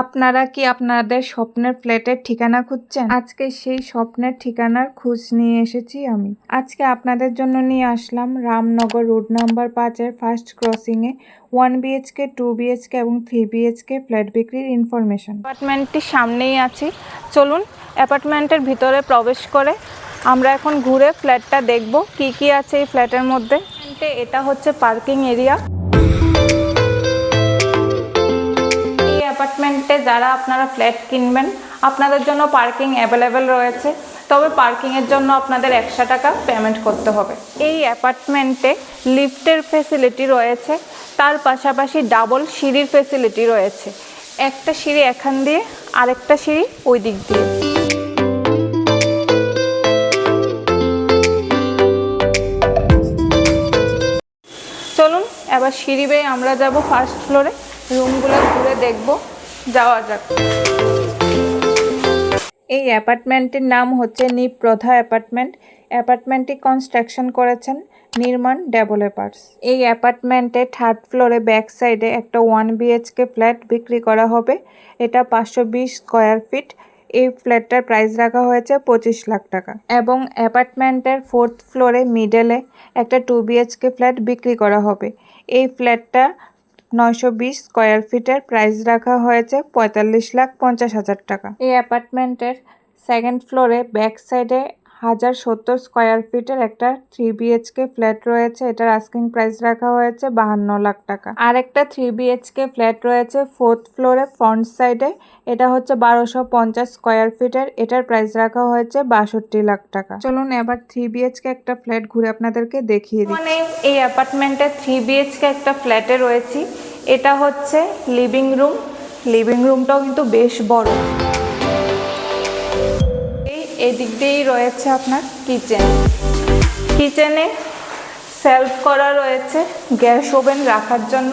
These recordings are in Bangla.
আপনারা কি আপনাদের স্বপ্নের ফ্ল্যাটের ঠিকানা খুঁজছেন? আজকে সেই স্বপ্নের ঠিকানার খোঁজ নিয়ে এসেছি আমি। আজকে আপনাদের জন্য নিয়ে আসলাম রামনগর রোড নাম্বার পাঁচের ফার্স্ট ক্রসিংয়ে ওয়ান বিএইচকে টু বিএইচকে এবং থ্রি বিএইচকে ফ্ল্যাট বিক্রির ইনফরমেশন। অ্যাপার্টমেন্টটির সামনেই আছি। চলুন, অ্যাপার্টমেন্টের ভিতরে প্রবেশ করে আমরা এখন ঘুরে ফ্ল্যাটটা দেখব। কি কি আছে এই ফ্ল্যাটের মধ্যে? এটা হচ্ছে পার্কিং এরিয়া। অ্যাপার্টমেন্টে যারা আপনারা ফ্ল্যাট কিনবেন, আপনাদের জন্য পার্কিং অ্যাভেলেবেল রয়েছে। তবে পার্কিংয়ের জন্য আপনাদের একশো টাকা পেমেন্ট করতে হবে। এই অ্যাপার্টমেন্টে লিফটের ফেসিলিটি রয়েছে, তার পাশাপাশি ডাবল সিঁড়ির ফেসিলিটি রয়েছে। একটা সিঁড়ি এখান দিয়ে, আরেকটা সিঁড়ি ওই দিক দিয়ে। চলুন, এবার সিঁড়ি বেয়ে আমরা যাব ফার্স্ট ফ্লোরে রুমগুলো ঘুরে দেখব। যাওয়া যাক। এই অ্যাপার্টমেন্টের নাম হচ্ছে নিপ্রধা অ্যাপার্টমেন্ট। অ্যাপার্টমেন্টটি কনস্ট্রাকশন করেছেন নির্মাণ ডেভেলপার্স। এই অ্যাপার্টমেন্টে থার্ড ফ্লোরে ব্যাক সাইডে একটা ওয়ান বিএইচকে ফ্ল্যাট বিক্রি করা হবে। এটা পাঁচশো বিশ স্কোয়ার ফিট। এই ফ্ল্যাটটার প্রাইস রাখা হয়েছে পঁচিশ লাখ টাকা। এবং অ্যাপার্টমেন্টের ফোর্থ ফ্লোরে মিডলে একটা টু বিএইচকে ফ্ল্যাট বিক্রি করা হবে। এই ফ্ল্যাটটা নয়শো বিশ স্কোয়ার ফিটের প্রাইস রাখা হয়েছে পঁয়তাল্লিশ লাখ পঞ্চাশ হাজার টাকা। এই অ্যাপার্টমেন্টের সেকেন্ড ফ্লোরে ব্যাক সাইডে হাজার সত্তর স্কোয়ার ফিটের একটা থ্রি বিএইচকে ফ্ল্যাট রয়েছে। এটার আস্কিং প্রাইস রাখা হয়েছে বাহান্ন লাখ টাকা। আর একটা থ্রি বিএইচকে ফ্ল্যাট রয়েছে ফোর্থ ফ্লোরে ফ্রন্ট সাইডে এটা হচ্ছে বারোশো পঞ্চাশ স্কোয়ার ফিটের। এটার প্রাইস রাখা হয়েছে বাষট্টি লাখ টাকা। চলুন এবার থ্রি বিএইচকে একটা ফ্ল্যাট ঘুরে আপনাদেরকে দেখিয়ে দিই। মানে এই অ্যাপার্টমেন্টে থ্রি বিএইচকে একটা ফ্ল্যাটে রয়েছি। এটা হচ্ছে লিভিং রুম লিভিং রুমটাও কিন্তু বেশ বড়। এই এদিক দিয়েই রয়েছে আপনার কিচেন। কিচেনে সেলফ করা রয়েছে, গ্যাস ওভেন রাখার জন্য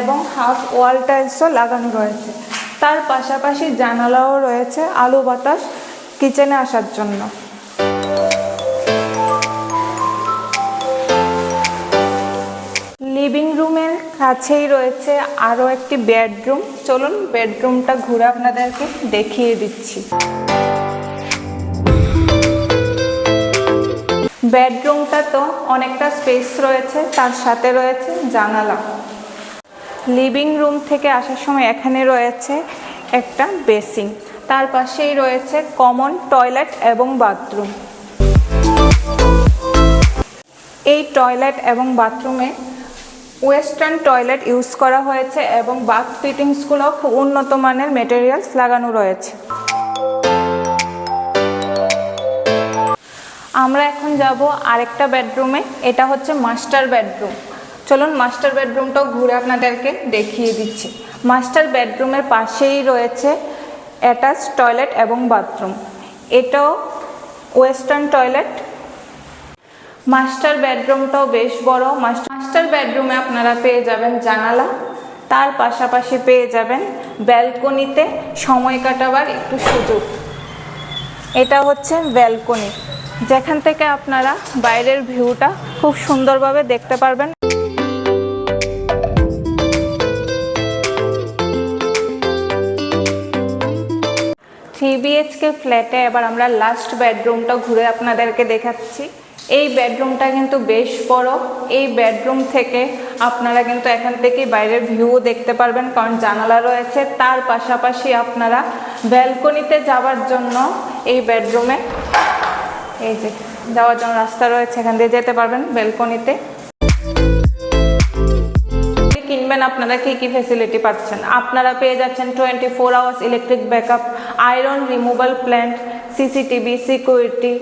এবং হাফ ওয়াল টাইলসও লাগানো রয়েছে। তার পাশাপাশি জানালাও রয়েছে আলো বাতাস কিচেনে আসার জন্য। লিভিং রুমের কাছেই রয়েছে আরও একটি বেডরুম। চলুন বেডরুমটা ঘুরে আপনাদেরকে দেখিয়ে দিচ্ছি। বেডরুমটা তো অনেকটা স্পেস রয়েছে, তার সাথে রয়েছে জানালা। লিভিং রুম থেকে আসার সময় এখানে রয়েছে একটা বেসিং তার পাশেই রয়েছে কমন টয়লেট এবং বাথরুম। এই টয়লেট এবং বাথরুমে ওয়েস্টার্ন টয়লেট ইউজ করা হয়েছে এবং বাথ ফিটিংসগুলো খুব উন্নত মানের মেটেরিয়ালস লাগানো রয়েছে। আমরা এখন যাব আরেকটা বেডরুমে, এটা হচ্ছে মাস্টার বেডরুম। চলুন মাস্টার বেডরুমটাও ঘুরে আপনাদেরকে দেখিয়ে দিচ্ছি। মাস্টার বেডরুমের পাশেই রয়েছে অ্যাটাচ টয়লেট এবং বাথরুম। এটাও ওয়েস্টার্ন টয়লেট। মাস্টার বেডরুমটাও বেশ বড়। মাস্টার বেডরুমে আপনারা পেয়ে যাবেন জানালা। তার পাশাপাশি পেয়ে যাবেন ব্যালকনিতে সময় কাটাবার একটু সুযোগ। এটা হচ্ছে ব্যালকনি। যেখান থেকে আপনারা বাইরের ভিউটা খুব সুন্দরভাবে দেখতে পারবেন। থ্রি বিএইচকে ফ্ল্যাটে এবার আমরা লাস্ট বেডরুমটা ঘুরে আপনাদেরকে দেখাচ্ছি। এই বেডরুমটা কিন্তু বেশ বড়। এই বেডরুম থেকে আপনারা কিন্তু এখান থেকে বাইরের ভিউ দেখতে পারবেন, কারণ জানালা রয়েছে। তার পাশাপাশি আপনারা ব্যালকনিতে যাওয়ার জন্য এই বেডরুমে এই যে, যাওয়ার জন্য রাস্তা রয়েছে, এখান দিয়ে যেতে পারবেন ব্যালকনিতে কিনবেন আপনারা, কী কী ফেসিলিটি পাচ্ছেন? আপনারা পেয়ে যাচ্ছেন twenty four hours electric backup iron removal plant CCTV security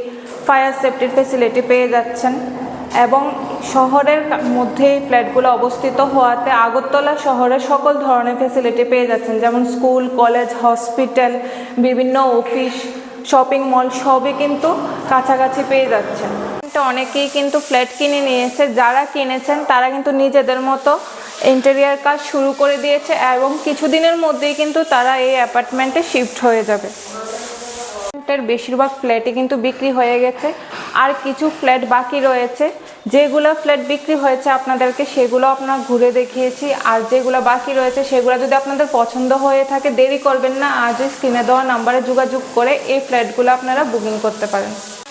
fire সেফটির ফেসিলিটি পেয়ে যাচ্ছেন। এবং শহরের মধ্যে এই ফ্ল্যাটগুলো অবস্থিত হওয়াতে আগরতলা শহরে সকল ধরনের ফেসিলিটি পেয়ে যাচ্ছেন। যেমন স্কুল, কলেজ হসপিটাল বিভিন্ন অফিস শপিং মল সবই কিন্তু কাছাকাছি পেয়ে যাচ্ছেন তো অনেকেই কিন্তু ফ্ল্যাট কিনে নিয়েছে। যারা কিনেছেন, তারা কিন্তু নিজেদের মতো ইন্টেরিয়ার কাজ শুরু করে দিয়েছে এবং কিছুদিনের মধ্যেই কিন্তু তারা এই অ্যাপার্টমেন্টে শিফট হয়ে যাবে। ফ্ল্যাটের বেশিরভাগ ফ্ল্যাটই কিন্তু বিক্রি হয়ে গেছে। আর কিছু ফ্ল্যাট বাকি রয়েছে। যেগুলো ফ্ল্যাট বিক্রি হয়েছে আপনাদেরকে, সেগুলো আপনার ঘুরে দেখিয়েছি। আর যেগুলো বাকি রয়েছে, সেগুলো যদি আপনাদের পছন্দ হয়ে থাকে, দেরি করবেন না। আজই স্ক্রিনে দেওয়া নাম্বারে যোগাযোগ করে এই ফ্ল্যাটগুলো আপনারা বুকিং করতে পারেন।